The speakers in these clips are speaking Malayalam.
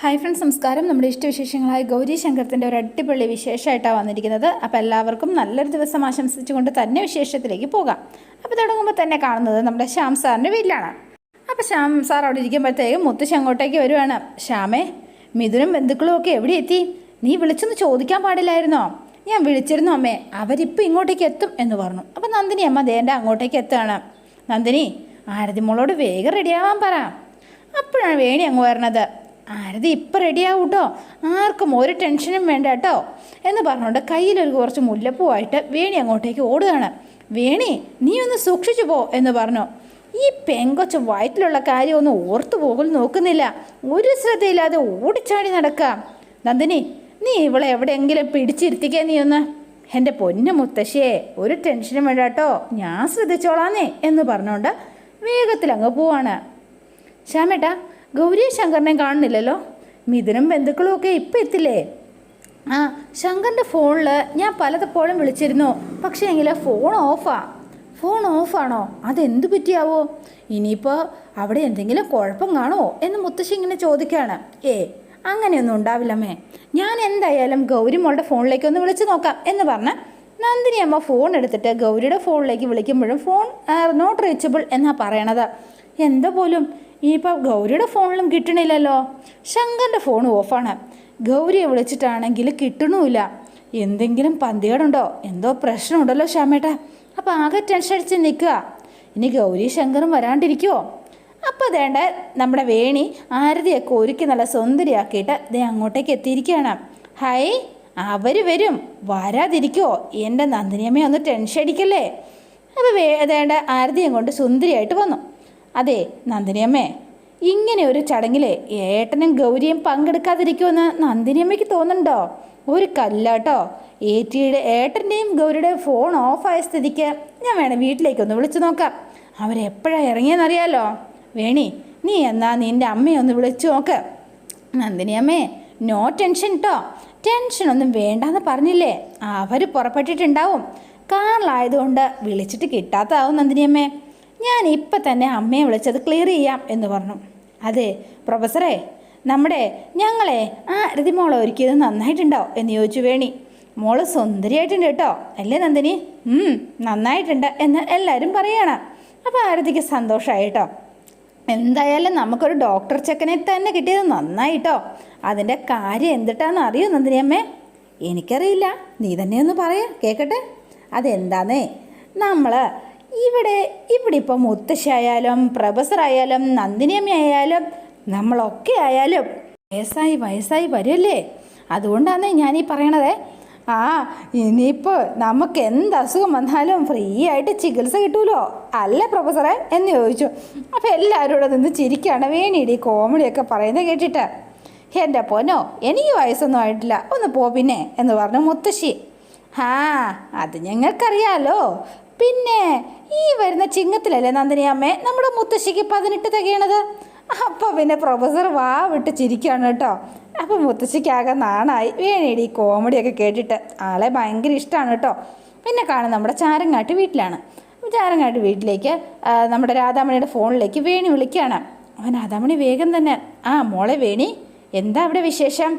ഹായ് ഫ്രണ്ട്സ് നമസ്കാരം. നമ്മുടെ ഇഷ്ടവിശേഷങ്ങളായ ഗൗരി ശങ്കരത്തിന്റെ ഒരു അടിപൊളി വിശേഷമായിട്ടാണ് വന്നിരിക്കുന്നത്. അപ്പോൾ എല്ലാവർക്കും നല്ലൊരു ദിവസം ആശംസിച്ചുകൊണ്ട് തന്നെ വിശേഷത്തിലേക്ക് പോകാം. അപ്പോൾ തുടങ്ങുമ്പോൾ തന്നെ കാണുന്നത് നമ്മുടെ ശ്യാം സാറിന്റെ വീട്ടിലാണ്. അപ്പോൾ ശ്യാം സാർ അവിടെ ഇരിക്കുമ്പോഴത്തേക്കും മുത്തശ്ശി അങ്ങോട്ടേക്ക് വരുവാണ്. ശ്യാമേ മിഥുനും ബന്ധുക്കളും ഒക്കെ എവിടെ എത്തി? നീ വിളിച്ചൊന്ന് ചോദിക്കാൻ പാടില്ലായിരുന്നോ? ഞാൻ വിളിച്ചിരുന്നു അമ്മേ. അവരിപ്പോൾ ഇങ്ങോട്ടേക്ക് എത്തും എന്ന് പറഞ്ഞു. അപ്പോൾ നന്ദിനി അമ്മ ദേന്റെ അങ്ങോട്ടേക്ക് എത്തുകയാണ്. നന്ദിനി ആരതിമോളോട് വേഗം റെഡിയാവാൻ പറ. അപ്പോഴാണ് വേണി അങ്ങ് വരണത്. ആരതി ഇപ്പം റെഡിയാവും കേട്ടോ ആർക്കും ഒരു ടെൻഷനും വേണ്ട കേട്ടോ. എന്ന് പറഞ്ഞുകൊണ്ട് കയ്യിലൊരു കുറച്ച് മുല്ലപ്പൂവായിട്ട് വേണി അങ്ങോട്ടേക്ക് ഓടുകയാണ്. വേണി നീ ഒന്ന് സൂക്ഷിച്ചു പോ എന്ന് പറഞ്ഞു. ഈ പെങ്കൊച്ച വയറ്റിലുള്ള ഒന്ന് ഓർത്തു പോകും നോക്കുന്നില്ല. ഒരു ശ്രദ്ധയില്ലാതെ ഓടിച്ചാടി നടക്കാം. നന്ദിനി നീ ഇവളെ എവിടെയെങ്കിലും പിടിച്ചിരുത്തിക്കേ നീ ഒന്ന്? എന്റെ പൊന്നു മുത്തശ്ശിയെ ഒരു ടെൻഷനും വേണ്ട കേട്ടോ. ഞാൻ ശ്രദ്ധിച്ചോളാന്നേ എന്ന് പറഞ്ഞുകൊണ്ട് വേഗത്തിൽ അങ്ങ് പോവാണ്. ശ്യാമേട്ടാ ഗൗരി ശങ്കറിനെ കാണുന്നില്ലല്ലോ? മിഥുനും ബന്ധുക്കളും ഒക്കെ ഇപ്പം എത്തില്ലേ? ആ ശങ്കറിന്റെ ഫോണിൽ ഞാൻ പലതപ്പോഴും വിളിച്ചിരുന്നു. പക്ഷേ എങ്കിൽ ഫോൺ ഓഫാ. ഫോൺ ഓഫാണോ? അതെന്ത് പറ്റിയാവോ? ഇനിയിപ്പോൾ അവിടെ എന്തെങ്കിലും കുഴപ്പം കാണുമോ? എന്ന് മുത്തശ്ശി ഇങ്ങനെ ചോദിക്കുകയാണ് ഏ അങ്ങനെയൊന്നും ഉണ്ടാവില്ലമ്മേ. ഞാൻ എന്തായാലും ഗൗരി മോളുടെ ഫോണിലേക്ക് ഒന്ന് വിളിച്ചു നോക്കാം എന്ന് പറഞ്ഞ് നന്ദിനി അമ്മ ഫോൺ എടുത്തിട്ട് ഗൗരിയുടെ ഫോണിലേക്ക് വിളിക്കുമ്പോഴും ഫോൺ നോട്ട് റീച്ചബിൾ എന്നാണ് പറയണത്. എന്തോ പോലും ഇനിയിപ്പോൾ ഗൗരിയുടെ ഫോണിലും കിട്ടണില്ലല്ലോ. ശങ്കറിന്റെ ഫോൺ ഓഫാണ്. ഗൗരിയെ വിളിച്ചിട്ടാണെങ്കിൽ കിട്ടണമില്ല എന്തെങ്കിലും പന്തികേടുണ്ടോ? എന്തോ പ്രശ്നമുണ്ടല്ലോ ശ്യാമേട്ട. അപ്പോൾ ആകെ ടെൻഷൻ അടിച്ച് നിൽക്കുക. ഇനി ഗൗരി ശങ്കറും വരാണ്ടിരിക്കുമോ അപ്പോൾ അതേണ്ട നമ്മുടെ വേണി ആരതിയൊക്കെ ഒരുക്കി നല്ല സുന്ദരിയാക്കിയിട്ട് ദേ അങ്ങോട്ടേക്ക് എത്തിയിരിക്കുകയാണ്. ഹായ് അവർ വരും. വരാതിരിക്കുമോ എന്റെ നന്ദിനിയമ്മയൊന്ന് ടെൻഷൻ അടിക്കല്ലേ. അപ്പോൾ വേ അതേണ്ട ആരതിയും കൊണ്ട് സുന്ദരിയായിട്ട് വന്നു. അതെ നന്ദിനിയമ്മേ. ഇങ്ങനെ ഒരു ചടങ്ങിൽ ഏട്ടനും ഗൗരിയും പങ്കെടുക്കാതിരിക്കുമെന്ന് നന്ദിനിയമ്മയ്ക്ക് തോന്നുന്നുണ്ടോ? ഒരു കല്ലാട്ടോ. ഏറ്റിയുടെ ഏട്ടന്റെയും ഗൗരിയുടെയും ഫോൺ ഓഫായ സ്ഥിതിക്ക് ഞാൻ വേണം വീട്ടിലേക്കൊന്ന് വിളിച്ചു നോക്കാം. അവരെപ്പോഴാണ് ഇറങ്ങിയെന്നറിയാലോ. വേണി നീ എന്നാ നിന്റെ അമ്മയെ ഒന്ന് വിളിച്ചു നോക്ക്. നന്ദിനിയമ്മേ നോ ടെൻഷൻ കേട്ടോ ടെൻഷനൊന്നും വേണ്ടാന്ന് പറഞ്ഞില്ലേ? അവർ പുറപ്പെട്ടിട്ടുണ്ടാവും. കാറിലായതുകൊണ്ട് വിളിച്ചിട്ട് കിട്ടാത്തതാവും നന്ദിനിയമ്മേ. ഞാൻ ഇപ്പം തന്നെ അമ്മയെ വിളിച്ചത് ക്ലിയർ ചെയ്യാം എന്ന് പറഞ്ഞു. അതെ പ്രൊഫസറെ നമ്മുടെ ഞങ്ങളെ ആ രതിമോളെ ഒരുക്കിയത് നന്നായിട്ടുണ്ടോ എന്ന് ചോദിച്ചു വേണി. മോൾ സുന്ദരിയായിട്ടുണ്ട് കേട്ടോ അല്ലേ നന്ദിനി? നന്നായിട്ടുണ്ട് എന്ന് എല്ലാവരും പറയണം. അപ്പോൾ ആരതിക്ക് സന്തോഷമായി കേട്ടോ. എന്തായാലും നമുക്കൊരു ഡോക്ടർ ചെക്കനെ തന്നെ കിട്ടിയത് നന്നായിട്ടോ അതിന്റെ കാര്യം എന്തിട്ടാന്ന് അറിയോ നന്ദിനിയമ്മേ എനിക്കറിയില്ല. നീ തന്നെ ഒന്ന് പറയാ കേൾക്കട്ടെ അതെന്താന്നേ? നമ്മൾ ഇവിടെ ഇവിടെ ഇപ്പോൾ മുത്തശ്ശിയായാലും പ്രൊഫസറായാലും നന്ദിനിയമ്മ ആയാലും നമ്മളൊക്കെ ആയാലും വയസ്സായി വയസ്സായി വരുമല്ലേ അതുകൊണ്ടാണ് ഞാനീ പറയണതേ. ആ ഇനിയിപ്പോൾ നമുക്ക് എന്ത് അസുഖം വന്നാലും ഫ്രീ ആയിട്ട് ചികിത്സ കിട്ടൂലോ? അല്ല പ്രൊഫസറെ എന്ന് ചോദിച്ചു. അപ്പോൾ എല്ലാവരും ഇവിടെ നിന്ന് ചിരിക്കുകയാണ് വേണിയിടി കോമഡിയൊക്കെ പറയുന്നത് കേട്ടിട്ട്. എന്റെ പൊന്നോ എനിക്ക് വയസ്സൊന്നും ആയിട്ടില്ല. ഒന്ന് പോ പിന്നെ എന്ന് പറഞ്ഞു മുത്തശ്ശി. ആ അത് ഞങ്ങൾക്കറിയാലോ. പിന്നെ ഈ വരുന്ന ചിങ്ങത്തിലല്ലേ നന്ദിനി അമ്മേ? നമ്മുടെ മുത്തശ്ശിക്ക് പതിനെട്ട് തികയണത്. അപ്പോൾ പിന്നെ പ്രൊഫസർ വാ വിട്ട് ചിരിക്കുകയാണ് കേട്ടോ. അപ്പോൾ മുത്തശ്ശിക്കാകെ നാണായി. വേണേടി ഈ കോമഡിയൊക്കെ കേട്ടിട്ട്. ആളെ ഭയങ്കര ഇഷ്ടമാണ് കേട്ടോ. പിന്നെ കാണും നമ്മുടെ ചാരങ്ങാട്ട് വീട്ടിലാണ്. ചാരങ്ങാട്ട് വീട്ടിലേക്ക് നമ്മുടെ രാധാമണിയുടെ ഫോണിലേക്ക് വേണി വിളിക്കുകയാണ് അവൻ രാധാമണി വേഗം തന്നെ. ആ മോളെ വേണി എന്താ അവിടെ വിശേഷം?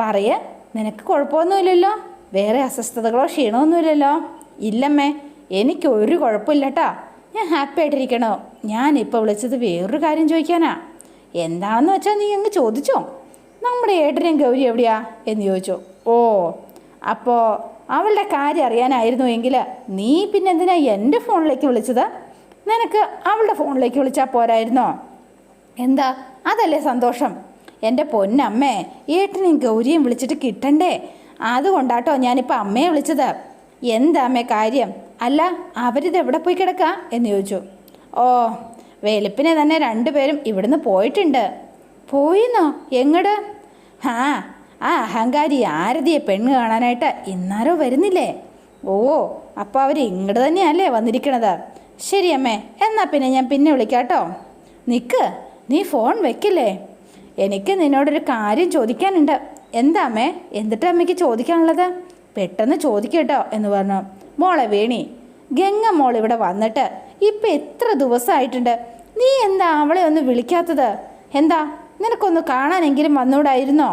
പറയ നിനക്ക് കുഴപ്പമൊന്നുമില്ലല്ലോ. വേറെ അസ്വസ്ഥതകളോ ക്ഷീണമൊന്നുമില്ലല്ലോ. ഇല്ലമ്മേ എനിക്ക് ഒരു കുഴപ്പമില്ല കേട്ടോ ഞാൻ ഹാപ്പി ആയിട്ടിരിക്കണോ? ഞാനിപ്പോൾ വിളിച്ചത് വേറൊരു കാര്യം ചോദിക്കാനാ. എന്താണെന്ന് വെച്ചാൽ നീ അങ്ങ് ചോദിച്ചോ. നമ്മുടെ ഏട്ടനും ഗൗരി എവിടെയാ? എന്ന് ചോദിച്ചു. ഓ അപ്പോൾ അവളുടെ കാര്യം അറിയാനായിരുന്നു എങ്കിൽ നീ പിന്നെ എന്തിനാ എന്റെ ഫോണിലേക്ക് വിളിച്ചത്? നിനക്ക് അവളുടെ ഫോണിലേക്ക് വിളിച്ചാൽ പോരായിരുന്നോ? എന്താ? അതല്ലേ സന്തോഷം. എന്റെ പൊന്നമ്മേ ഏട്ടനെയും ഗൗരിയും വിളിച്ചിട്ട് കിട്ടണ്ടേ? അതുകൊണ്ടാട്ടോ ഞാനിപ്പോൾ അമ്മയെ വിളിച്ചത്. എന്താ അമ്മേ കാര്യം? അല്ല അവരിത് എവിടെ പോയി കിടക്കുക എന്ന് ചോദിച്ചു. ഓ വെളുപ്പിനെ തന്നെ രണ്ടുപേരും ഇവിടുന്ന് പോയിട്ടുണ്ട്. പോയിന്നോ? എങ്ങട്? ആ ആ അഹങ്കാരി ആരതിയെ പെണ്ണ് കാണാനായിട്ട് ഇന്നാരോ വരുന്നില്ലേ? ഓ അപ്പോൾ അവർ ഇങ്ങോട്ട് തന്നെയല്ലേ വന്നിരിക്കണത്. ശരി അമ്മേ എന്നാൽ പിന്നെ ഞാൻ പിന്നെ വിളിക്കാട്ടോ. നിക്ക് നീ ഫോൺ വെക്കില്ലേ? എനിക്ക് നിന്നോടൊരു കാര്യം ചോദിക്കാനുണ്ട്. എന്താ അമ്മേ എന്നിട്ട് അമ്മയ്ക്ക് ചോദിക്കാനുള്ളത്? പെട്ടെന്ന് ചോദിക്കട്ടോ എന്ന് പറഞ്ഞു. മോളെ വേണി ഗംഗ മോൾ ഇവിടെ വന്നിട്ട് ഇപ്പം എത്ര ദിവസമായിട്ടുണ്ട്? നീ എന്താ അവളെ ഒന്ന് വിളിക്കാത്തത്? എന്താ നിനക്കൊന്ന് കാണാനെങ്കിലും വന്നൂടായിരുന്നോ?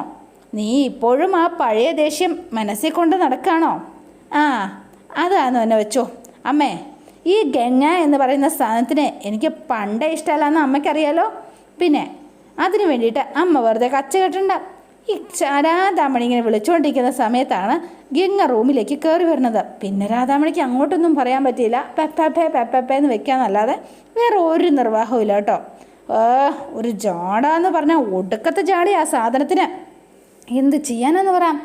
നീ ഇപ്പോഴും ആ പഴയ ദേഷ്യം മനസ്സിൽ കൊണ്ട് നടക്കാണോ? ആ അതാന്ന് എന്നെ വെച്ചോ. അമ്മേ ഈ ഗംഗ എന്ന് പറയുന്ന സ്ഥാനത്തിന് എനിക്ക് പണ്ടേ ഇഷ്ടമല്ലാന്ന് അമ്മയ്ക്കറിയാലോ. പിന്നെ അതിനു വേണ്ടിയിട്ട് അമ്മ വെറുതെ കച്ച കെട്ടണ്ട ഈ രാധാമണി ഇങ്ങനെ വിളിച്ചുകൊണ്ടിരിക്കുന്ന സമയത്താണ് ഗംഗ റൂമിലേക്ക് കയറി വരുന്നത്. പിന്നെ രാധാമണിക്ക് അങ്ങോട്ടൊന്നും പറയാൻ പറ്റിയില്ല. പെപ്പേ പെപ്പേ എന്ന് വെക്കാന്നല്ലാതെ വേറെ ഒരു നിർവാഹവും ഇല്ല കേട്ടോ. ഒരു ജാടാന്ന് പറഞ്ഞാൽ ഒടുക്കത്തെ ജാടി ആ സാധനത്തിന്. എന്ത് ചെയ്യാനെന്ന് പറയാം?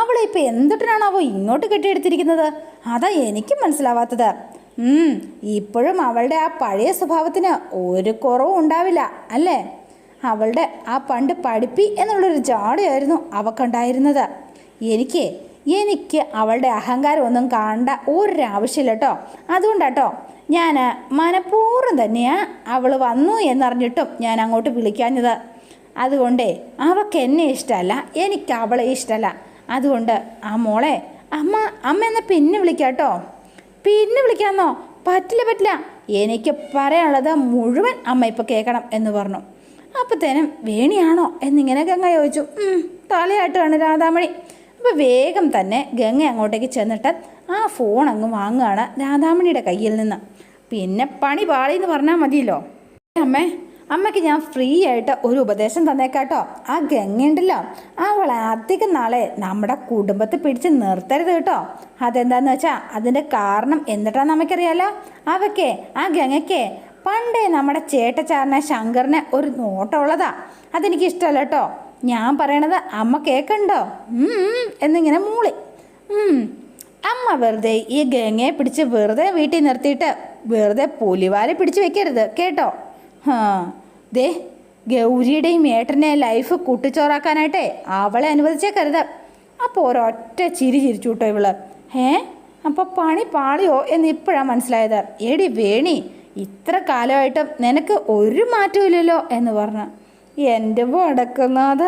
അവളെ ഇപ്പം എന്തിട്ടാണാവോ ഇങ്ങോട്ട് കെട്ടിയെടുത്തിരിക്കുന്നത്? അതാ എനിക്കും മനസ്സിലാവാത്തത്. ഇപ്പോഴും അവളുടെ ആ പഴയ സ്വഭാവത്തിന് ഒരു കുറവും ഉണ്ടാവില്ല അല്ലേ? അവളുടെ ആ പണ്ട് പഠിപ്പി എന്നുള്ളൊരു ജാടയായിരുന്നു അവക്കുണ്ടായിരുന്നത്. എനിക്ക് എനിക്ക് അവളുടെ അഹങ്കാരം ഒന്നും കാണേണ്ട ഒരാവശ്യമില്ല കേട്ടോ അതുകൊണ്ടാട്ടോ ഞാൻ മനഃപൂർവം തന്നെയാണ് അവൾ വന്നു എന്നറിഞ്ഞിട്ടും ഞാൻ അങ്ങോട്ട് വിളിക്കാഞ്ഞത്. അതുകൊണ്ടേ അവൾക്ക് എന്നെ ഇഷ്ടമല്ല എനിക്ക് അവളെ ഇഷ്ടമല്ല. അതുകൊണ്ട് ആ മോളെ അമ്മ അമ്മ എന്ന പിന്നെ വിളിക്കാട്ടോ പിന്നെ വിളിക്കാമെന്നോ പറ്റില്ല പറ്റില്ല. എനിക്ക് പറയാനുള്ളത് മുഴുവൻ അമ്മ ഇപ്പോൾ കേൾക്കണം എന്ന് പറഞ്ഞു. അപ്പത്തേനും വേണിയാണോ എന്നിങ്ങനെ ഗംഗ ചോദിച്ചു തലയായിട്ടാണ് രാധാമണി. അപ്പോൾ വേഗം തന്നെ ഗംഗ അങ്ങോട്ടേക്ക് ചെന്നിട്ട് ആ ഫോൺ അങ്ങ് വാങ്ങുകയാണ് രാധാമണിയുടെ കയ്യിൽ നിന്ന്. പിന്നെ പണി പാളി എന്ന് പറഞ്ഞാൽ മതിയല്ലോ. അമ്മേ അമ്മയ്ക്ക് ഞാൻ ഫ്രീ ആയിട്ട് ഒരു ഉപദേശം തന്നേക്കാട്ടോ. ആ ഗംഗയുണ്ടല്ലോ അവളെ അധികം നാളെ നമ്മുടെ കുടുംബത്തെ പിടിച്ച് നിർത്തരുത് കേട്ടോ. അതെന്താന്ന് വെച്ചാൽ അതിന്റെ കാരണം എന്നിട്ടാന്ന് നമുക്കറിയാലോ? അവക്കേ ആ ഗംഗയ്ക്കേ പണ്ടേ നമ്മുടെ ചേട്ടച്ചാറിനെ ശങ്കറിനെ ഒരു നോട്ടമുള്ളതാ. അതെനിക്ക് ഇഷ്ടമല്ല കേട്ടോ. ഞാൻ പറയണത് അമ്മ കേൾക്കണ്ടോ എന്നിങ്ങനെ മൂളി. അമ്മ വെറുതെ ഈ ഗംഗയെ പിടിച്ച് വെറുതെ വീട്ടിൽ നിർത്തിയിട്ട് വെറുതെ പുലിവാലെ പിടിച്ച് വെക്കരുത് കേട്ടോ. ഹാ ദേ ഗൗരിയുടെയും ഏട്ടനെ ലൈഫ് കൂട്ടിച്ചോറാക്കാനായിട്ടേ അവളെ അനുവദിച്ചേക്കരുത്. അപ്പോൾ ഒരൊറ്റ ചിരി ചിരിച്ചു കേട്ടോ ഇവൾ. ഏ അപ്പോൾ പണി പാളിയോ എന്ന് ഇപ്പോഴാണ് മനസ്സിലായത്. എടി വേണി ഇത്ര കാലമായിട്ടും നിനക്ക് ഒരു മാറ്റവും ഇല്ലല്ലോ എന്ന് പറഞ്ഞു. എന്റെ വടക്കുന്നാഥ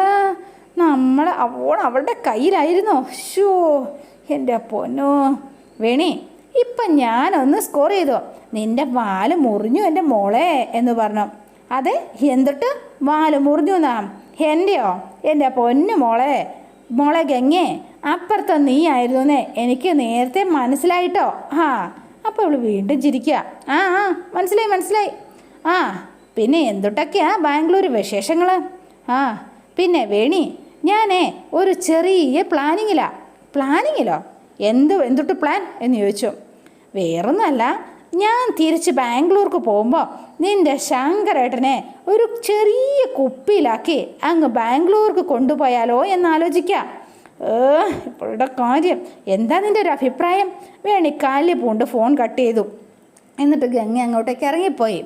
നമ്മൾ അവൾ അവളുടെ കയ്യിലായിരുന്നോ? ഷോ എന്റെ പൊന്നോ. വേണി ഇപ്പം ഞാനൊന്ന് സ്കോർ ചെയ്തു? നിന്റെ വാൽ മുറിഞ്ഞു എന്റെ മോളെ എന്ന് പറഞ്ഞു. അതെ എന്തിട്ട്? വാൽ മുറിഞ്ഞു എന്നാ? എന്റെയോ എന്റെ പൊന്നു മോളെ. മോളെ ഗംഗേ അപ്പുറത്തെ നീ ആയിരുന്നേ എനിക്ക് നേരത്തെ മനസ്സിലായിട്ടോ? ആ അപ്പോൾ അവൾ വീണ്ടും ചിരിക്കുക ആ ആ മനസ്സിലായി മനസ്സിലായി. ആ പിന്നെ എന്തുട്ടൊക്കെയാ ബാംഗ്ലൂർ വിശേഷങ്ങൾ ആ പിന്നെ വേണി ഞാനേ ഒരു ചെറിയ പ്ലാനിങ്ങിലാ. പ്ലാനിങ്ങിലോ? എന്ത് എന്തുട്ട് പ്ലാൻ എന്ന് ചോദിച്ചു. വേറൊന്നുമല്ല ഞാൻ തിരിച്ച് ബാംഗ്ലൂർക്ക് പോകുമ്പോൾ നിന്റെ ശങ്കരേട്ടനെ ഒരു ചെറിയ കുപ്പിയിലാക്കി അങ്ങ് ബാംഗ്ലൂർക്ക് കൊണ്ടുപോയാലോ എന്നാലോചിക്കാം ഇപ്പോഴുടെ കാര്യം. എന്താ നിന്റെ ഒരു അഭിപ്രായം? വേണി കാലിൽ പൂണ്ട് ഫോൺ കട്ട് ചെയ്തു. എന്നിട്ട് ഗംഗ അങ്ങോട്ടേക്ക് ഇറങ്ങിപ്പോയി.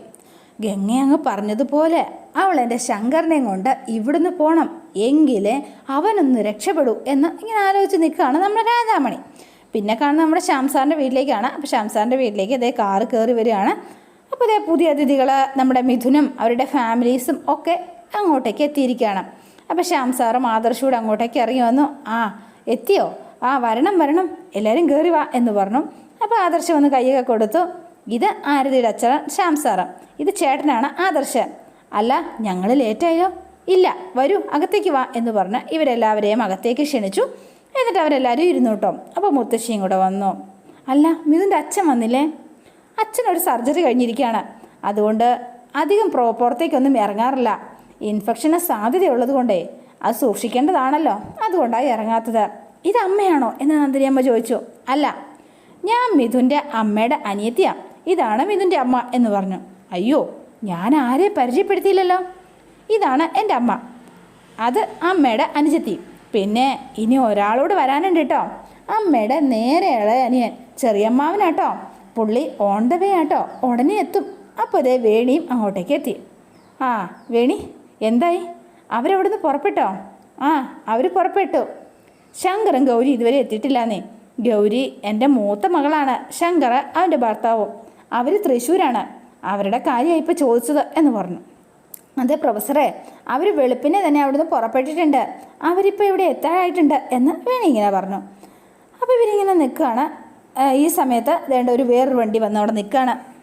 ഗംഗ അങ്ങ് പറഞ്ഞതുപോലെ അവൾ എന്റെ ശങ്കറിനെയും കൊണ്ട് ഇവിടുന്ന് പോകണം എങ്കിലേ അവനൊന്ന് രക്ഷപ്പെടൂ എന്ന് ഇങ്ങനെ ആലോചിച്ച് നിൽക്കുകയാണ് നമ്മുടെ രാധാമണി. പിന്നെ കാണുന്നത് നമ്മുടെ ശ്യാംസാറിന്റെ വീട്ടിലേക്കാണ്. അപ്പോൾ ശ്യാംസാറിന്റെ വീട്ടിലേക്ക് ഇതേ കാറ് കയറി വരികയാണ്. അപ്പോൾ ഇതേ പുതിയ അതിഥികൾ നമ്മുടെ മിഥുനും അവരുടെ ഫാമിലീസും ഒക്കെ അങ്ങോട്ടേക്ക് എത്തിയിരിക്കുകയാണ്. അപ്പോൾ ശ്യാം സാറും ആദർശൂടെ അങ്ങോട്ടേക്ക് ഇറങ്ങി വന്നു. ആ എത്തിയോ? ആ വരണം വരണം. എല്ലാവരും കയറി വാ എന്ന് പറഞ്ഞു. അപ്പോൾ ആദർശ് വന്ന് കൈയൊക്കെ കൊടുത്തു. ഇത് ആരതിയുടെ അച്ഛൻ ശ്യാം സാറ്. ഇത് ചേട്ടനാണ് ആദർശ്. അല്ല ഞങ്ങൾ ലേറ്റായോ ഇല്ല വരൂ അകത്തേക്ക് വാ എന്ന് പറഞ്ഞ് ഇവരെല്ലാവരെയും അകത്തേക്ക് ക്ഷണിച്ചു. എന്നിട്ട് അവരെല്ലാവരും ഇരുന്നു കേട്ടോ. അപ്പോൾ മുത്തശ്ശിയും കൂടെ വന്നു. അല്ല മിഥുന്റെ അച്ഛൻ വന്നില്ലേ? അച്ഛനൊരു സർജറി കഴിഞ്ഞിരിക്കുകയാണ്. അതുകൊണ്ട് അധികം പുറത്തേക്കൊന്നും ഇറങ്ങാറില്ല. ഇൻഫെക്ഷന് സാധ്യതയുള്ളത് കൊണ്ടേ അത് സൂക്ഷിക്കേണ്ടതാണല്ലോ. അതുകൊണ്ടാണ് ഇറങ്ങാത്തത്. ഇത് അമ്മയാണോ എന്ന് നന്ദിനിയമ്മ ചോദിച്ചു. അല്ല ഞാൻ മിഥുന്റെ അമ്മയുടെ അനിയത്തിയാ. ഇതാണ് മിഥുന്റെ അമ്മ എന്ന് പറഞ്ഞു. അയ്യോ ഞാൻ ആരെ പരിചയപ്പെടുത്തിയില്ലല്ലോ? ഇതാണ് എന്റെ അമ്മ. അത് അമ്മയുടെ അനുജത്തി. പിന്നെ ഇനി ഒരാളോട് വരാനുണ്ട് കേട്ടോ. അമ്മയുടെ നേരെ ഇളയ അനിയൻ. ചെറിയമ്മാവനാട്ടോ. പുള്ളി ഓൺ വേ ആട്ടോ. ഉടനെ എത്തും. അപ്പോൾ അതേ വേണിയും അങ്ങോട്ടേക്ക് എത്തി. ആ വേണി? എന്തായി? അവരവിടുന്ന് പുറപ്പെട്ടോ? ആ അവർ പുറപ്പെട്ടു. ശങ്കറും ഗൗരി ഇതുവരെ എത്തിയിട്ടില്ലാന്നേ. ഗൗരി എന്റെ മൂത്ത മകളാണ്. ശങ്കർ അവന്റെ ഭർത്താവും. അവർ തൃശ്ശൂരാണ്. അവരുടെ കാര്യമായി ഇപ്പോൾ ചോദിച്ചത് എന്ന് പറഞ്ഞു. അതെ പ്രൊഫസറെ അവർ വെളുപ്പിനെ തന്നെ അവിടുന്ന് പുറപ്പെട്ടിട്ടുണ്ട്. അവരിപ്പോൾ ഇവിടെ എത്താറായിട്ടുണ്ട് എന്ന് വേണി ഇങ്ങനെ പറഞ്ഞു. അപ്പോൾ ഇവരിങ്ങനെ നിൽക്കുകയാണ്. ഈ സമയത്ത് വേണ്ട ഒരു വേറൊരു വണ്ടി വന്ന് അവിടെ നിൽക്കുകയാണ്.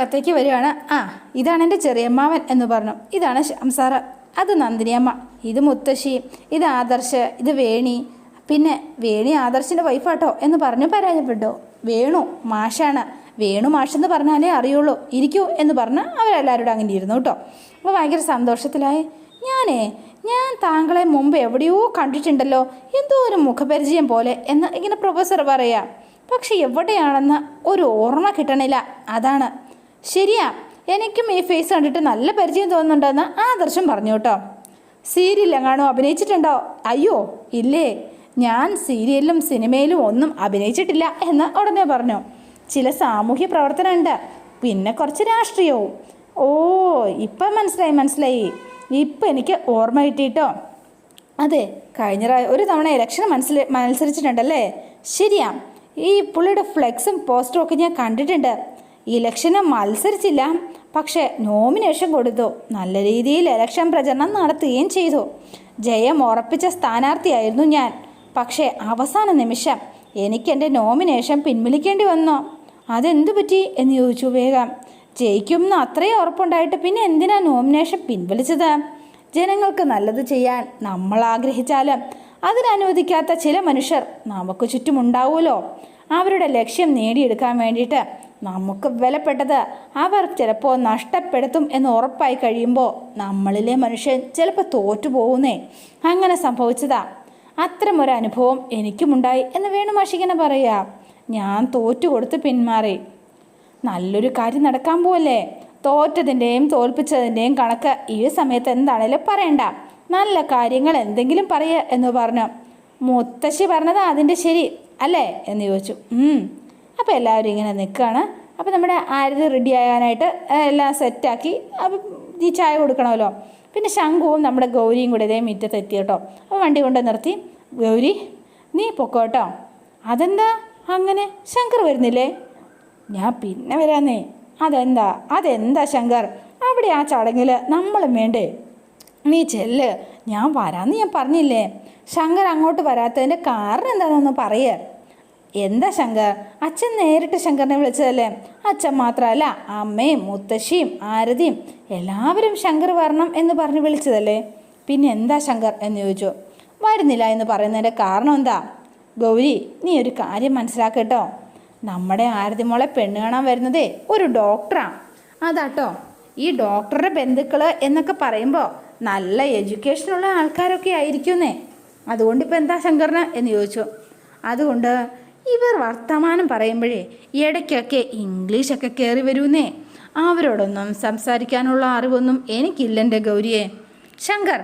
അകത്തേക്ക് വരികയാണ്. ആ ഇതാണ് എന്റെ ചെറിയമ്മാവൻ എന്ന് പറഞ്ഞു. ഇതാണ് ശംസാറ അത് നന്ദിനിയമ്മ ഇത് മുത്തശ്ശി ഇത് ആദർശ് ഇത് വേണി. പിന്നെ വേണി ആദർശിന്റെ വൈഫാട്ടോ എന്ന് പറഞ്ഞു പരാജയപ്പെട്ടു. വേണു മാഷാണ്. വേണു മാഷെന്ന് പറഞ്ഞാലേ അറിയുള്ളൂ. ഇരിക്കൂ എന്ന് പറഞ്ഞ് അവരെല്ലാവരോടും അങ്ങനെ ഇരുന്നു കേട്ടോ. അപ്പോൾ ഭയങ്കര സന്തോഷത്തിലായി. ഞാനേ ഞാൻ താങ്കളെ മുമ്പ് എവിടെയോ കണ്ടിട്ടുണ്ടല്ലോ. എന്തോ ഒരു മുഖപരിചയം പോലെ എന്ന് ഇങ്ങനെ പ്രൊഫസർ പറയാം. പക്ഷെ എവിടെയാണെന്ന് ഒരു ഓർമ്മ കിട്ടണില്ല. അതാണ്. ശരിയാ എനിക്കും ഈ ഫേസ് കണ്ടിട്ട് നല്ല പരിചയം തോന്നുന്നുണ്ടെന്ന് ആദർശം പറഞ്ഞു കേട്ടോ. സീരിയൽ എങ്ങാണോ അഭിനയിച്ചിട്ടുണ്ടോ? അയ്യോ ഇല്ലേ. ഞാൻ സീരിയലിലും സിനിമയിലും ഒന്നും അഭിനയിച്ചിട്ടില്ല എന്ന് ഉടനെ പറഞ്ഞു. ചില സാമൂഹ്യ പ്രവർത്തനമുണ്ട് പിന്നെ കുറച്ച് രാഷ്ട്രീയവും. ഓ ഇപ്പം മനസ്സിലായി മനസ്സിലായി. ഇപ്പം എനിക്ക് ഓർമ്മ കിട്ടിയിട്ടോ. അതെ കഴിഞ്ഞ ഒരു തവണ ഇലക്ഷൻ മനസ്സിൽ മത്സരിച്ചിട്ടുണ്ടല്ലേ? ശരിയാ ഈ പുള്ളിയുടെ ഫ്ലെക്സും പോസ്റ്ററും ഒക്കെ ഞാൻ കണ്ടിട്ടുണ്ട്. ഇലക്ഷന് മത്സരിച്ചില്ല. പക്ഷേ നോമിനേഷൻ കൊടുത്തു. നല്ല രീതിയിൽ ഇലക്ഷൻ പ്രചരണം നടത്തുകയും ചെയ്തു. ജയം ഉറപ്പിച്ച സ്ഥാനാർത്ഥിയായിരുന്നു ഞാൻ. പക്ഷേ അവസാന നിമിഷം എനിക്ക് എന്റെ നോമിനേഷൻ പിൻവലിക്കേണ്ടി വന്നു. അതെന്തു പറ്റി എന്ന് ചോദിച്ചു വേഗം. ജയിക്കുമെന്ന് അത്രയും ഉറപ്പുണ്ടായിട്ട് പിന്നെ എന്തിനാ നോമിനേഷൻ പിൻവലിച്ചത് ജനങ്ങൾക്ക് നല്ലത് ചെയ്യാൻ നമ്മൾ ആഗ്രഹിച്ചാലും അതിനനുവദിക്കാത്ത ചില മനുഷ്യർ നമുക്ക് ചുറ്റുമുണ്ടാവുമല്ലോ. അവരുടെ ലക്ഷ്യം നേടിയെടുക്കാൻ വേണ്ടിയിട്ട് നമുക്ക് വിലപ്പെട്ടത് അവർ ചിലപ്പോൾ നഷ്ടപ്പെടുത്തും എന്ന് ഉറപ്പായി കഴിയുമ്പോൾ നമ്മളിലെ മനുഷ്യൻ ചിലപ്പോൾ തോറ്റു പോകുന്നേ അങ്ങനെ സംഭവിച്ചതാ. അത്തരമൊരു അനുഭവം എനിക്കുമുണ്ടായി എന്ന് വേണു വേണുമാഷിങ്ങനെ പറയാ. ഞാൻ തോറ്റു കൊടുത്ത് പിന്മാറി. നല്ലൊരു കാര്യം നടക്കാൻ പോവല്ലേ? തോറ്റതിന്റെയും തോൽപ്പിച്ചതിന്റെയും കണക്ക് ഈ സമയത്ത് എന്താണേലും പറയണ്ട. നല്ല കാര്യങ്ങൾ എന്തെങ്കിലും പറയുക എന്ന് പറഞ്ഞു. മുത്തശ്ശി പറഞ്ഞത് അതിന്റെ ശരി അല്ലേ? എന്ന് ചോദിച്ചു. അപ്പോൾ എല്ലാവരും ഇങ്ങനെ നിൽക്കുകയാണ്. അപ്പോൾ നമ്മുടെ ആരതി റെഡി ആകാനായിട്ട് എല്ലാം സെറ്റാക്കി അപ്പം ഈ ചായ കൊടുക്കണമല്ലോ. പിന്നെ ശംഖുവും നമ്മുടെ ഗൗരിയും കൂടെ ഇതേ മുറ്റത്തെത്തി കേട്ടോ. അപ്പോൾ വണ്ടി കൊണ്ട് നിർത്തി. ഗൗരി നീ പൊക്കോ കേട്ടോ. അതെന്താ അങ്ങനെ? ശങ്കർ വരുന്നില്ലേ? ഞാൻ പിന്നെ വരാന്നേ. അതെന്താ? അതെന്താ ശങ്കർ? അവിടെ ആ ചടങ്ങിൽ നമ്മളും വേണ്ടേ? നീ ചെല്ല്. ഞാൻ വരാമെന്ന് ഞാൻ പറഞ്ഞില്ലേ? ശങ്കർ അങ്ങോട്ട് വരാത്തതിന്റെ കാരണം എന്താണെന്നൊന്ന് പറയേ. എന്താ ശങ്കർ? അച്ഛൻ നേരിട്ട് ശങ്കറിനെ വിളിച്ചതല്ലേ? അച്ഛൻ മാത്രമല്ല അമ്മയും മുത്തശ്ശിയും ആരതിയും എല്ലാവരും ശങ്കർ വരണം എന്ന് പറഞ്ഞ് വിളിച്ചതല്ലേ? പിന്നെ എന്താ ശങ്കർ എന്ന് ചോദിച്ചു. വരുന്നില്ല എന്ന് പറയുന്നതിന്റെ കാരണം എന്താ? ഗൗരി നീ ഒരു കാര്യം മനസ്സിലാക്കട്ടോ നമ്മുടെ ആരതി മോളെ പെണ്ണ് കാണാൻ വരുന്നതേ ഒരു ഡോക്ടറാണ് അതാട്ടോ ഈ ഡോക്ടറുടെ ബന്ധുക്കൾ എന്നൊക്കെ പറയുമ്പോൾ നല്ല എഡ്യൂക്കേഷനുള്ള ആൾക്കാരൊക്കെ ആയിരിക്കുന്നേ അതുകൊണ്ട് ഇപ്പം എന്താ ശങ്കറിന് എന്ന് ചോദിച്ചു. അതുകൊണ്ട് ഇവർ വർത്തമാനം പറയുമ്പോഴേ ഇടയ്ക്കൊക്കെ ഇംഗ്ലീഷൊക്കെ കയറി വരുന്നേ. അവരോടൊന്നും സംസാരിക്കാനുള്ള അറിവൊന്നും എനിക്കില്ലെന്റെ ഗൗരിയെ. ശങ്കർ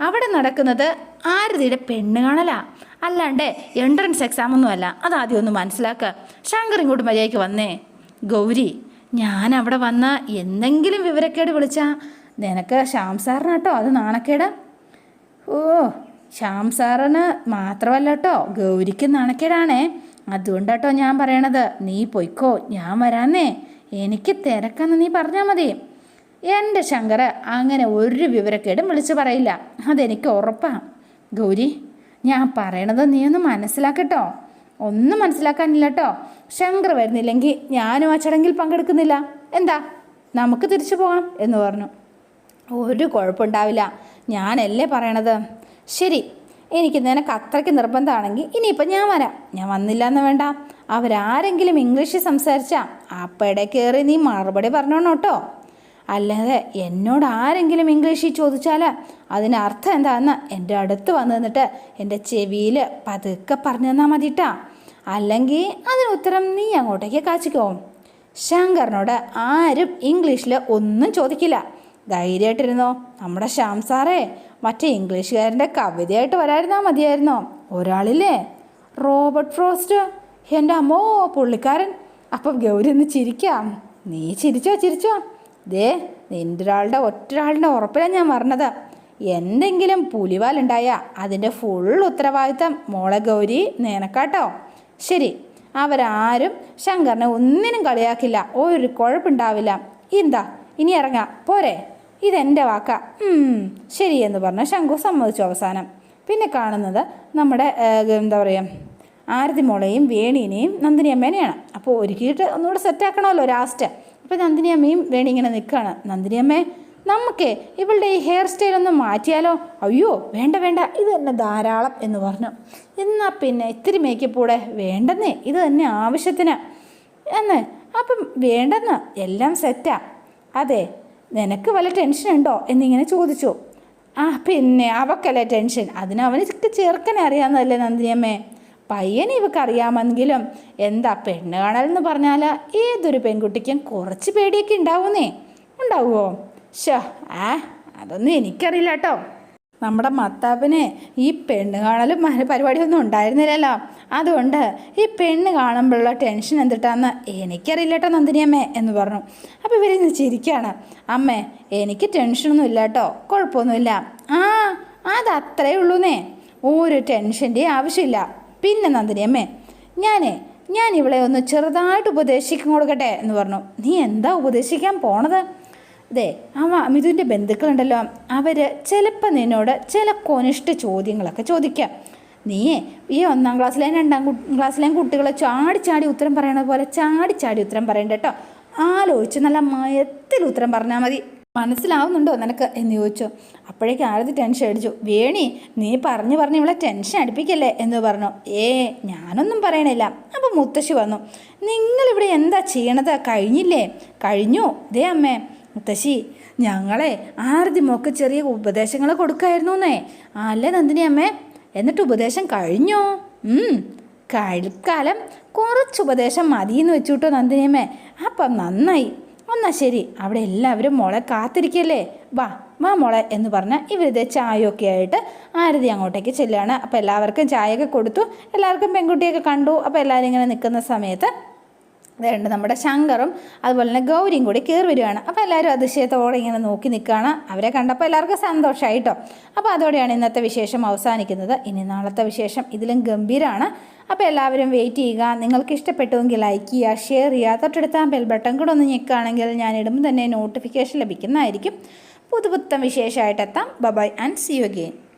അവിടെ നടക്കുന്നത് ആരതിയുടെ പെണ്ണ് കാണലാ? അല്ലാണ്ട് എൻട്രൻസ് എക്സാം ഒന്നും അല്ല. അതാദ്യം ഒന്ന് മനസ്സിലാക്കുക ശങ്കർ ഇങ്ങോട്ട് മര്യാദയ്ക്ക് വന്നേ. ഗൗരി ഞാൻ അവിടെ വന്ന എന്തെങ്കിലും വിവരക്കേട് വിളിച്ചാ? നിനക്ക് ശ്യാം സാറിനാട്ടോ അത് നാണക്കേട്. ഓ ശ്യാം സാറിന് മാത്രമല്ല കേട്ടോ ഗൗരിക്ക് നാണക്കേടാണേ. അതുകൊണ്ടാട്ടോ ഞാൻ പറയണത്. നീ പൊയ്ക്കോ ഞാൻ വരാന്നേ. എനിക്ക് തിരക്കെന്ന് നീ പറഞ്ഞാൽ മതി. എന്റെ ശങ്കർ അങ്ങനെ ഒരു വിവരക്കേടും വിളിച്ചു പറയില്ല. അതെനിക്ക് ഉറപ്പാണ് ഗൗരി ഞാൻ പറയണത് നീ ഒന്ന് മനസ്സിലാക്കട്ടോ ഒന്നും മനസ്സിലാക്കാനില്ല കേട്ടോ ശങ്കർ വരുന്നില്ലെങ്കിൽ ഞാനും ആ ചടങ്ങിൽ പങ്കെടുക്കുന്നില്ല. എന്താ? നമുക്ക് തിരിച്ചു പോകാം എന്ന് പറഞ്ഞു. ഒരു കുഴപ്പമുണ്ടാവില്ല. ഞാനല്ലേ പറയണത്? ശരി എനിക്ക് നിനക്ക് അത്രയ്ക്ക് നിർബന്ധമാണെങ്കിൽ ഇനിയിപ്പം ഞാൻ വരാം. ഞാൻ വന്നില്ല എന്ന് വേണ്ട. അവരാരെങ്കിലും ഇംഗ്ലീഷിൽ സംസാരിച്ചാൽ അപ്പയുടെ കയറി നീ മറുപടി പറഞ്ഞോണം കേട്ടോ. അല്ലാതെ എന്നോട് ആരെങ്കിലും ഇംഗ്ലീഷിൽ ചോദിച്ചാൽ അതിനർത്ഥം എന്താണെന്ന് എന്റെ അടുത്ത് വന്നു നിന്നിട്ട് എന്റെ ചെവിയിൽ പതുക്കെ പറഞ്ഞു തന്നാൽ മതിട്ടാ. അല്ലെങ്കിൽ അതിന് ഉത്തരം നീ അങ്ങോട്ടേക്ക് കാച്ചിക്കോ. ശങ്കറിനോട് ആരും ഇംഗ്ലീഷിൽ ഒന്നും ചോദിക്കില്ല. ധൈര്യമായിട്ടിരുന്നോ? നമ്മുടെ ശ്യാം സാറേ മറ്റേ ഇംഗ്ലീഷുകാരന്റെ കവിതയായിട്ട് വരായിരുന്നാ മതിയായിരുന്നോ? ഒരാളില്ലേ? റോബർട്ട് ഫ്രോസ്റ്റ് എന്റെ അമ്മോ പുള്ളിക്കാരൻ. അപ്പം ഗൗരി ഒന്ന് ചിരിക്കാം. നീ ചിരിച്ചോ ചിരിച്ചോ? ദേ നിന്റെ ഒരാളുടെ ഒറ്റൊരാളുടെ ഉറപ്പിലാണ് ഞാൻ പറഞ്ഞത് എന്തെങ്കിലും പുലിവാലുണ്ടായ അതിന്റെ ഫുൾ ഉത്തരവാദിത്തം മോളെ ഗൗരി നിനക്കാട്ടോ. ശരി അവരാരും ശങ്കറിനെ ഒന്നിനും കളിയാക്കില്ല. ഒരു കുഴപ്പമുണ്ടാവില്ല എന്താ ഇനി ഇറങ്ങാം. പോരെ. ഇതെന്റെ വാക്ക. ശരിയെന്ന് പറഞ്ഞ് ശംഖു സമ്മതിച്ചു അവസാനം. പിന്നെ കാണുന്നത് നമ്മുടെ എന്താ പറയുക ആരതി മോളെയും വേണീനെയും നന്ദിനി അമ്മേനെയാണ് അപ്പോൾ ഒരുക്കിയിട്ട് ഒന്നുകൂടെ സെറ്റാക്കണമല്ലോ ലാസ്റ്റ് അപ്പോൾ നന്ദിനി അമ്മയും വേണി ഇങ്ങനെ നിൽക്കുകയാണ് നന്ദിനി അമ്മേ നമുക്ക് ഇവളുടെ ഈ ഹെയർ സ്റ്റൈൽ ഒന്ന് മാറ്റിയാലോ? അയ്യോ വേണ്ട വേണ്ട ഇത് തന്നെ ധാരാളം എന്ന് പറഞ്ഞു. എന്നാൽ പിന്നെ ഇത്തിരി മേക്കപ്പ് കൂടെ വേണ്ടെന്നേ ഇത് തന്നെ ആവശ്യത്തിന്. എന്ന് അപ്പം വേണ്ടെന്ന് എല്ലാം സെറ്റാ അതെ നിനക്ക് വല്ല ടെൻഷൻ ഉണ്ടോ? എന്നിങ്ങനെ ചോദിച്ചു. ആ പിന്നെ അവക്കല്ലേ ടെൻഷൻ അതിന് അവനക്ക് ചെറുക്കനെ അറിയാമെന്നല്ലേ നന്ദിനിയമ്മേ പയ്യനെ ഇവക്ക് അറിയാമെങ്കിലും എന്താ പെണ്ണ് കാണലെന്ന് പറഞ്ഞാൽ ഏതൊരു പെൺകുട്ടിക്കും കുറച്ച് പേടിയൊക്കെ ഉണ്ടാവുന്നേ. ഉണ്ടാവുമോ ഷോ ആ അതൊന്നും എനിക്കറിയില്ല കേട്ടോ നമ്മുടെ മത്താപ്പിന് ഈ പെണ്ണ് കാണലും മ- പരിപാടിയൊന്നും ഉണ്ടായിരുന്നില്ലല്ലോ. അതുകൊണ്ട് ഈ പെണ്ണ് കാണുമ്പോഴുള്ള ടെൻഷൻ എന്തിട്ടാന്ന് എനിക്കറിയില്ല കേട്ടോ നന്ദിനിയമ്മേ എന്ന് പറഞ്ഞു. അപ്പോൾ ഇവരിന്ന് ചിരിക്കുകയാണ് അമ്മേ എനിക്ക് ടെൻഷനൊന്നും ഇല്ല കേട്ടോ കുഴപ്പമൊന്നുമില്ല. ആ അതത്രേ ഉള്ളൂ ഉള്ളൂന്നേ. ഒരു ടെൻഷന്റെ ആവശ്യമില്ല. പിന്നെ നന്ദിനിയമ്മേ ഞാനേ ഞാൻ ഇവളെ ഒന്ന് ചെറുതായിട്ട് ഉപദേശിക്കും കൊടുക്കട്ടെ എന്ന് പറഞ്ഞു. നീ എന്താ ഉപദേശിക്കാൻ പോണത്? അതെ അവ അമിതുവിന്റെ ബന്ധുക്കളുണ്ടല്ലോ. അവർ ചിലപ്പോൾ നിന്നോട് ചില കൊനിഷ്ഠ ചോദ്യങ്ങളൊക്കെ ചോദിക്കാം. നീയേ ഈ ഒന്നാം ക്ലാസ്സിലെയും രണ്ടാം ക്ലാസ്സിലെയും കുട്ടികളെ ചാടി ചാടി ഉത്തരം പറയണത് പോലെ ചാടി ചാടി ഉത്തരം പറയണ്ട കേട്ടോ. ആലോചിച്ച് നല്ല മയത്തിൽ ഉത്തരം പറഞ്ഞാൽ മതി. മനസ്സിലാവുന്നുണ്ടോ നിനക്ക്? എന്ന് ചോദിച്ചു. അപ്പോഴേക്ക് ആരതി ടെൻഷൻ അടിച്ചു. വേണി നീ പറഞ്ഞു പറഞ്ഞ് ഇവളെ ടെൻഷൻ അടിപ്പിക്കല്ലേ എന്ന് പറഞ്ഞു. ഏ ഞാനൊന്നും പറയണില്ല. അപ്പം മുത്തശ്ശി വന്നു. നിങ്ങളിവിടെ എന്താ ചെയ്യണത്? കഴിഞ്ഞില്ലേ? കഴിഞ്ഞു. ദേ അമ്മേ മുത്തശ്ശി ഞങ്ങളെ ആർദ്യം മോക്ക് ചെറിയ ഉപദേശങ്ങൾ കൊടുക്കായിരുന്നു എന്നേ അല്ലേ നന്ദിനി അമ്മേ എന്നിട്ട് ഉപദേശം കഴിഞ്ഞോ? കഴിക്കാലം കുറച്ച് ഉപദേശം മതിയെന്ന് വെച്ചുട്ടോ നന്ദിനിയമ്മേ. അപ്പം നന്നായി. എന്നാൽ ശരി അവിടെ എല്ലാവരും മോളെ കാത്തിരിക്കല്ലേ? വാ വാ മോളെ എന്ന് പറഞ്ഞാൽ ഇവരിത് ചായയൊക്കെ ആയിട്ട് ആരതി അങ്ങോട്ടേക്ക് ചെല്ലുകയാണ് അപ്പോൾ എല്ലാവർക്കും ചായയൊക്കെ കൊടുത്തു. എല്ലാവർക്കും പെൺകുട്ടിയൊക്കെ കണ്ടു. അപ്പോൾ എല്ലാവരും ഇങ്ങനെ നിൽക്കുന്ന സമയത്ത് വേണ്ട നമ്മുടെ ശങ്കറും അതുപോലെ തന്നെ ഗൗരിയും കൂടി കയറി വരികയാണ്. അപ്പോൾ എല്ലാവരും അതിശയത്തോടെ ഇങ്ങനെ നോക്കി നിൽക്കുകയാണ്. അവരെ കണ്ടപ്പോൾ എല്ലാവർക്കും സന്തോഷമായിട്ടോ അപ്പോൾ അതോടെയാണ് ഇന്നത്തെ വിശേഷം അവസാനിക്കുന്നത്. ഇനി നാളത്തെ വിശേഷം ഇതിലും ഗംഭീരമാണ് അപ്പോൾ എല്ലാവരും വെയിറ്റ് ചെയ്യുക. നിങ്ങൾക്ക് ഇഷ്ടപ്പെട്ടുവെങ്കിൽ ലൈക്ക് ചെയ്യുക ഷെയർ ചെയ്യുക. തൊട്ടടുത്ത ബെൽ ബട്ടൺ കൂടെ ഒന്ന് ഞെക്കുകയാണെങ്കിൽ ഞാൻ ഇടുമ്പോൾ തന്നെ നോട്ടിഫിക്കേഷൻ ലഭിക്കുന്നതായിരിക്കും. പുതുപുത്തൻ വിശേഷമായിട്ടെത്താം bye bye and see you again